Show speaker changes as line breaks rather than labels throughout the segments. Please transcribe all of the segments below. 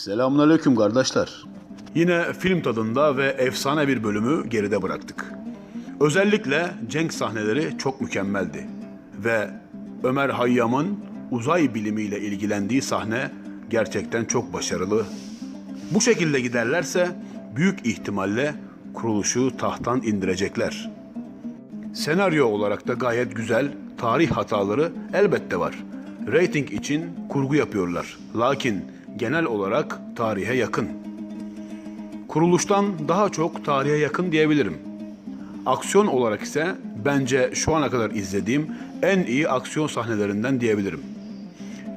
Selamünaleyküm kardeşler. Yine film tadında ve efsane bir bölümü geride bıraktık. Özellikle cenk sahneleri çok mükemmeldi. Ve Ömer Hayyam'ın uzay bilimiyle ilgilendiği sahne gerçekten çok başarılı. Bu şekilde giderlerse büyük ihtimalle kuruluşu tahttan indirecekler. Senaryo olarak da gayet güzel, tarih hataları elbette var. Rating için kurgu yapıyorlar. Lakin genel olarak tarihe yakın. Kuruluştan daha çok tarihe yakın diyebilirim. Aksiyon olarak ise bence şu ana kadar izlediğim en iyi aksiyon sahnelerinden diyebilirim.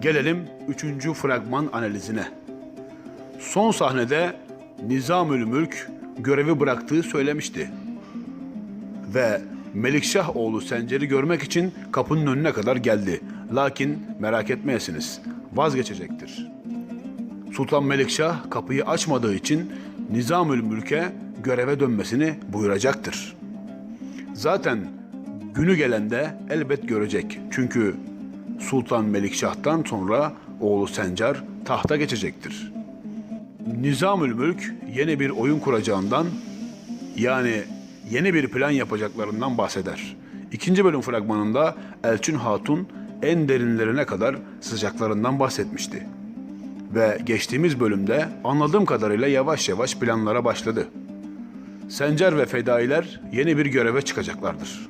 Gelelim 3. fragman analizine. Son sahnede Nizamül Mülk görevi bıraktığı söylemişti ve Melikşah oğlu Sencer'i görmek için kapının önüne kadar geldi. Lakin merak etmeyesiniz, vazgeçecektir. Sultan Melikşah kapıyı açmadığı için Nizamül Mülk'e göreve dönmesini buyuracaktır. Zaten günü gelende elbet görecek. Çünkü Sultan Melikşah'tan sonra oğlu Sencer tahta geçecektir. Nizamül Mülk yeni bir oyun kuracağından yani yeni bir plan yapacaklarından bahseder. İkinci bölüm fragmanında Elçin Hatun en derinlerine kadar sıcaklarından bahsetmişti. Ve geçtiğimiz bölümde anladığım kadarıyla yavaş yavaş planlara başladı. Sencer ve fedailer yeni bir göreve çıkacaklardır.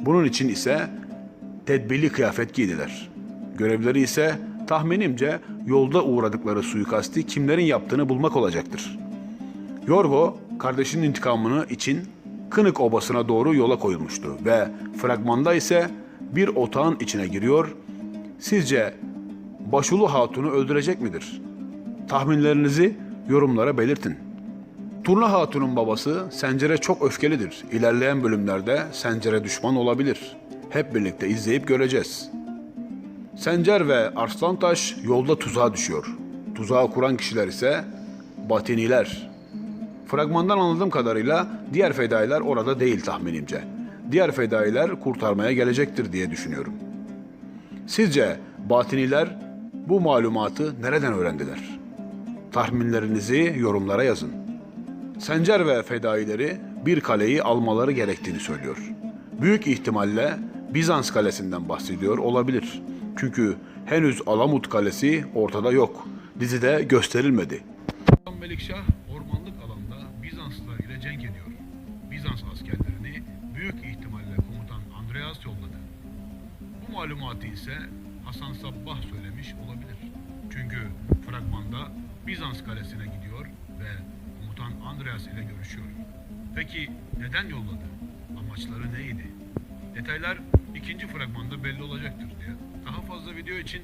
Bunun için ise tedbirli kıyafet giydiler. Görevleri ise tahminimce yolda uğradıkları suikasti kimlerin yaptığını bulmak olacaktır. Yorgo kardeşinin intikamını için Kınık Obası'na doğru yola koyulmuştu ve fragmanda ise bir otağın içine giriyor. Sizce Başulu Hatun'u öldürecek midir? Tahminlerinizi yorumlara belirtin. Turna Hatun'un babası Sencer'e çok öfkelidir. İlerleyen bölümlerde Sencer'e düşman olabilir. Hep birlikte izleyip göreceğiz. Sencer ve Arslantaş yolda tuzağa düşüyor. Tuzağı kuran kişiler ise Batiniler. Fragmandan anladığım kadarıyla diğer fedailer orada değil tahminimce. Diğer fedailer kurtarmaya gelecektir diye düşünüyorum. Sizce Batiniler bu malumatı nereden öğrendiler? Tahminlerinizi yorumlara yazın. Sencer ve fedaileri bir kaleyi almaları gerektiğini söylüyor. Büyük ihtimalle Bizans kalesinden bahsediyor olabilir. Çünkü henüz Alamut Kalesi ortada yok. Dizide gösterilmedi. Melikşah ormanlık alanda Bizanslılar ile cenk ediyor. Bizans askerlerini büyük ihtimalle komutan Andreas yolladı. Bu malumatı ise Hasan Sabbah söylemiş olabilir. Fragmanda Bizans kalesine gidiyor ve komutan Andreas ile görüşüyor. Peki neden yolladı? Amaçları neydi? Detaylar ikinci fragmanda belli olacaktır diye. Daha fazla video için